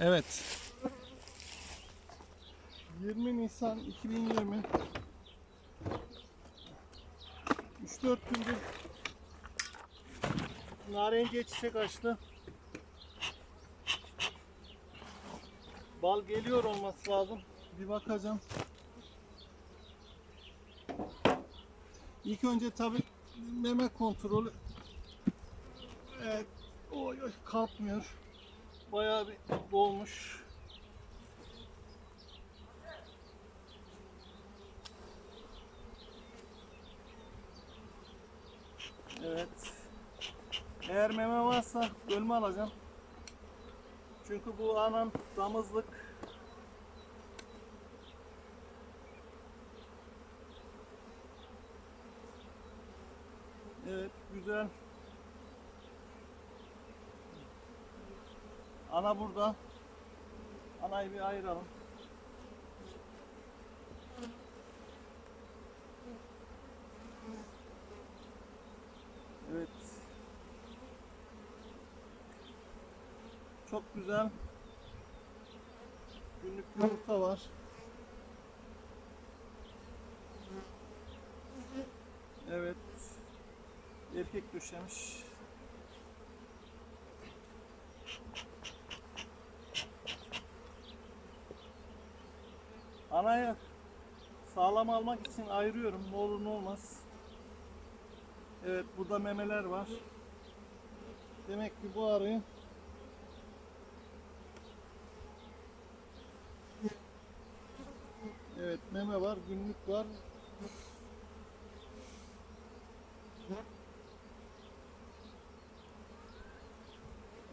Evet. 20 Nisan 2020 3-4 gündür narenciye çiçek açtı. Bal geliyor olması lazım. Bir bakacağım. İlk önce tabi meme kontrolü. Evet. Oy oy kalkmıyor. Bayağı bir dolmuş. Evet. Eğer meme varsa bölme alacağım. Çünkü bu anam damızlık. Evet güzel. Ana burada. Anayı bir ayıralım. Evet. Çok güzel. Günlük yumurta var. Evet. Erkek döşemiş. Anayı sağlam almak için ayırıyorum. Ne olur ne olmaz. Evet burada memeler var. Demek ki bu arıyı Evet meme var, günlük var.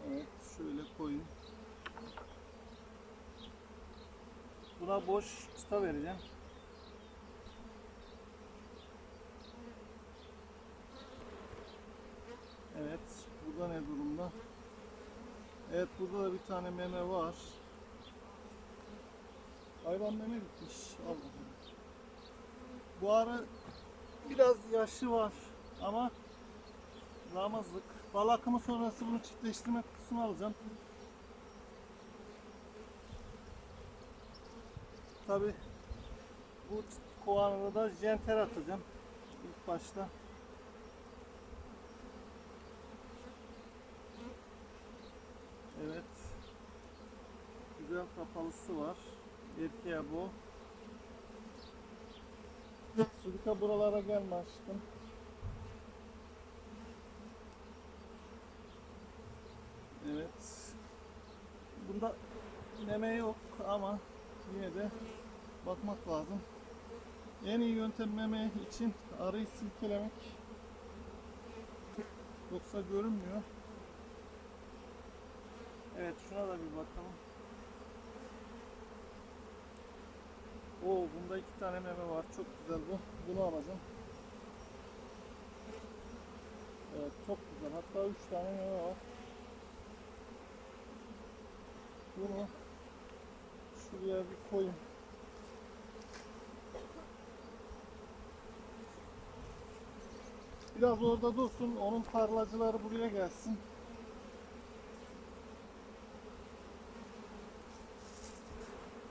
Evet şöyle koyayım. Boş çıta vereceğim. Evet, burada ne durumda? Evet, burada da bir tane meme var. Hayvan meme bitmiş. Al bakalım. Bu ara biraz yaşı var ama damızlık. Bal akımı sonrası bunu çiftleştirme kutusunu alacağım. Tabi bu kovanına da jenter atacağım ilk başta. Evet. Güzel kapalısı var. Erkeğe bu. Sudika buralara gelme aşkım. Evet. Bunda meme yok ama yine de bakmak lazım. En iyi yöntem meme için arıyı silkelemek. Yoksa görünmüyor. Evet şuna da bir bakalım. Oo bunda iki tane meme var. Çok güzel bu. Bunu alacağım. Evet çok güzel. Hatta üç tane meme var. Bunu şuraya bir koyayım. Biraz orada dursun. Onun tarlacıları buraya gelsin.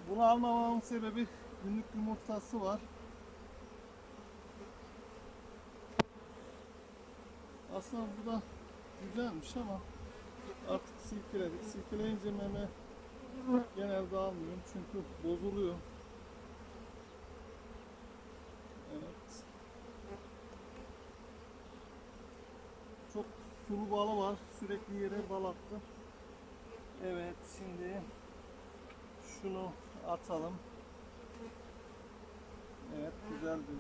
Bunu almamamın sebebi günlük yumurtası var. Aslında bu da güzelmiş ama artık silkeledik. Silkeleyince meme genelde almıyorum çünkü bozuluyor. Evet. Çok sulu balı var. Sürekli yere bal attı. Evet şimdi şunu atalım. Evet güzel bir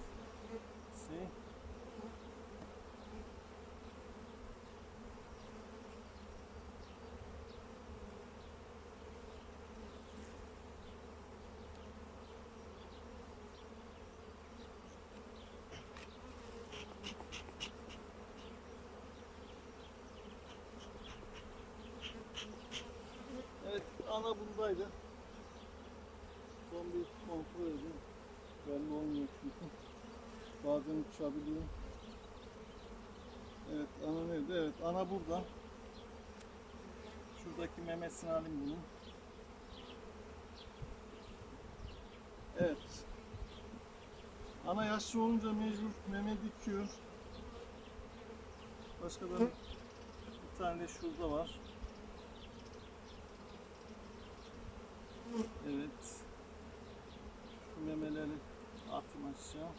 şey. ana bundaydı. Son bir kontrol edeyim. Belli olmuyor çünkü. Bazen uçabiliyor. Evet ana nerede? Evet ana burada. Şuradaki memesini alayım bunun. Evet. Ana yaşlı olunca mecbur meme dikiyor. Başka da bir tane de şurada var. Aşağı.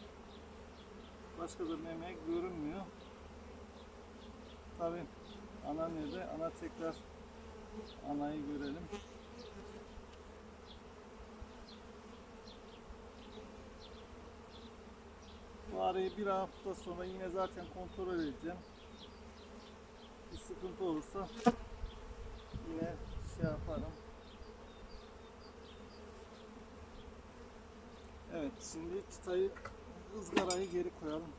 Başka da meme görünmüyor. Tabi ana nerede? Ana tekrar anayı görelim. Bu arayı bir hafta sonra yine zaten kontrol edeceğim. Bir sıkıntı olursa yine şey yaparım. Evet şimdi çıtayı ızgarayı geri koyalım.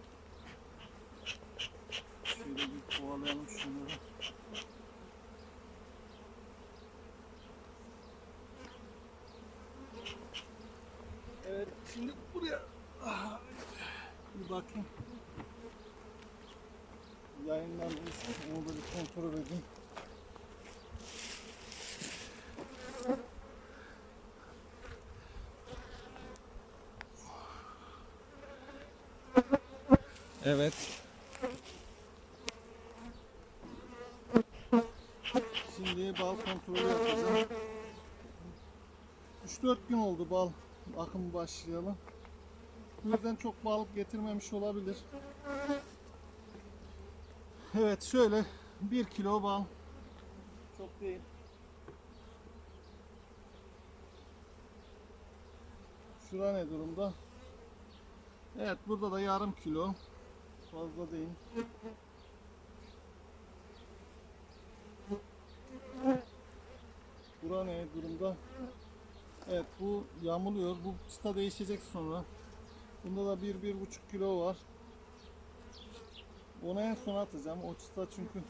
Şöyle bir kovalayalım şunları. Evet şimdi buraya Ah, bir bakayım. Yayından onu da bir kontrol edeyim. Evet. Şimdi bal kontrolü yapacağım. 3-4 gün oldu bal akımı başlayalım. Bu yüzden çok balık getirmemiş olabilir. Evet şöyle 1 kilo bal. Çok değil. Şura ne durumda? Evet burada da yarım kilo. Fazla değil. Bura ne durumda? Evet bu yağmuluyor. Bu çıta değişecek sonra. Bunda da bir, bir buçuk kilo var. Onu en son atacağım. O çıta çünkü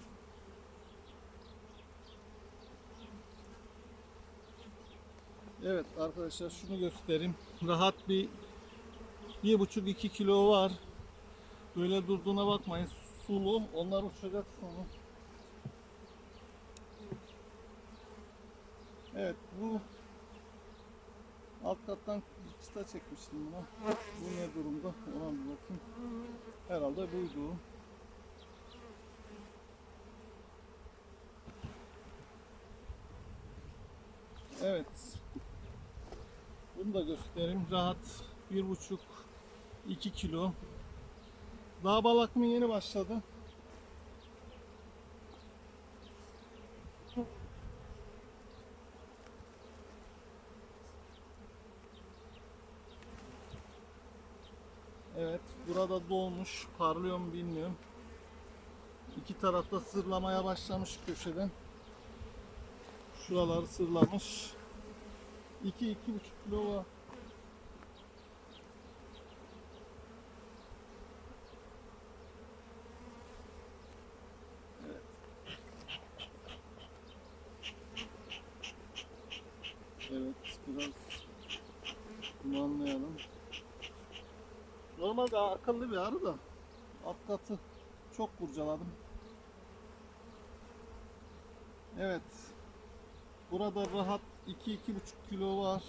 Evet arkadaşlar şunu göstereyim. Rahat bir bir buçuk iki kilo var. Böyle durduğuna bakmayın. Sulu. Onlar uçacak sonra. Evet bu alt kattan çıta çekmiştim buna. Bu ne durumda? Ona bir bakayım. Herhalde buydu. Evet. Bunu da göstereyim. Rahat bir buçuk 2 kilo. Daha balak mı yeni başladı. Evet, burada dolmuş. Parlıyor mu bilmiyorum. İki tarafta sırlamaya başlamış köşeden. Şuraları sırlamış. 2 iki, buçuk kilo var. Evet, biraz dumanlayalım. Normalde akıllı bir arı da alt katı çok kurcaladım. Evet. Burada rahat 2-2,5 kilo var.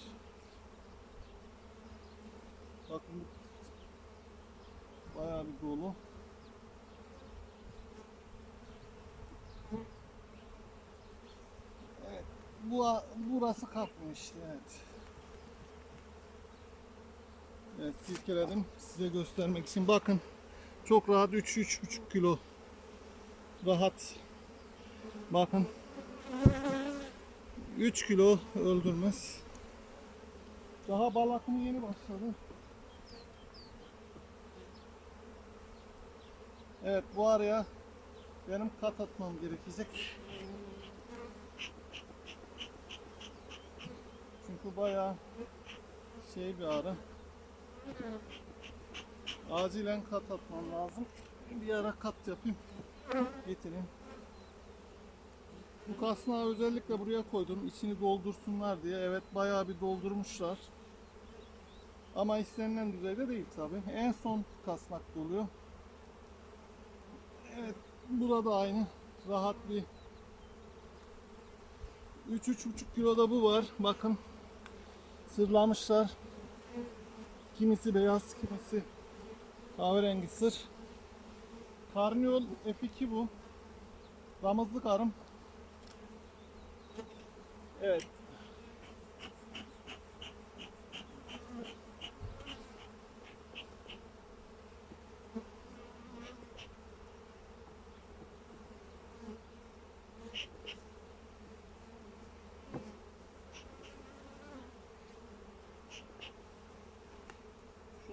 Bakın bayağı bir dolu. Evet. Bu burası işte evet. Evet silkeledim size göstermek için. Bakın çok rahat 3-3,5 kilo rahat. Bakın 3 kilo öldürmez. Daha bal akımı yeni başladı. Evet bu araya benim kat atmam gerekecek. Çünkü bayağı şey bir arı. Acilen kat atmam lazım. Bir ara kat yapayım. Getireyim. Bu kasnağı özellikle buraya koydum. içini doldursunlar diye. Evet bayağı bir doldurmuşlar. Ama istenilen düzeyde değil tabi. En son kasnak doluyor. Evet burada aynı. Rahat bir 3-3,5 kiloda bu var. Bakın sırlamışlar. Kimisi beyaz, kimisi kahverengi sır. Karniyol F2 bu. Damızlık arım. Evet.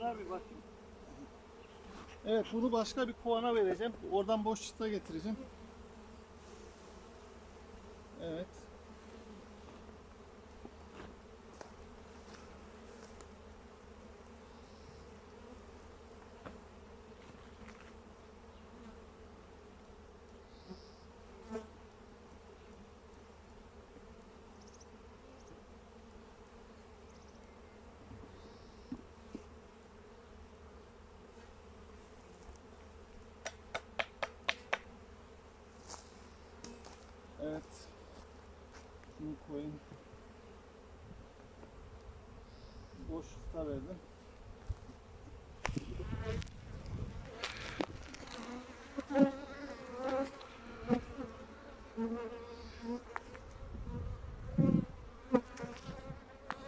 Şuna bir bakayım. Evet bunu başka bir kovana vereceğim. Oradan boş çıta getireceğim. Evet. Şunu koyayım. Boş çıta verdim.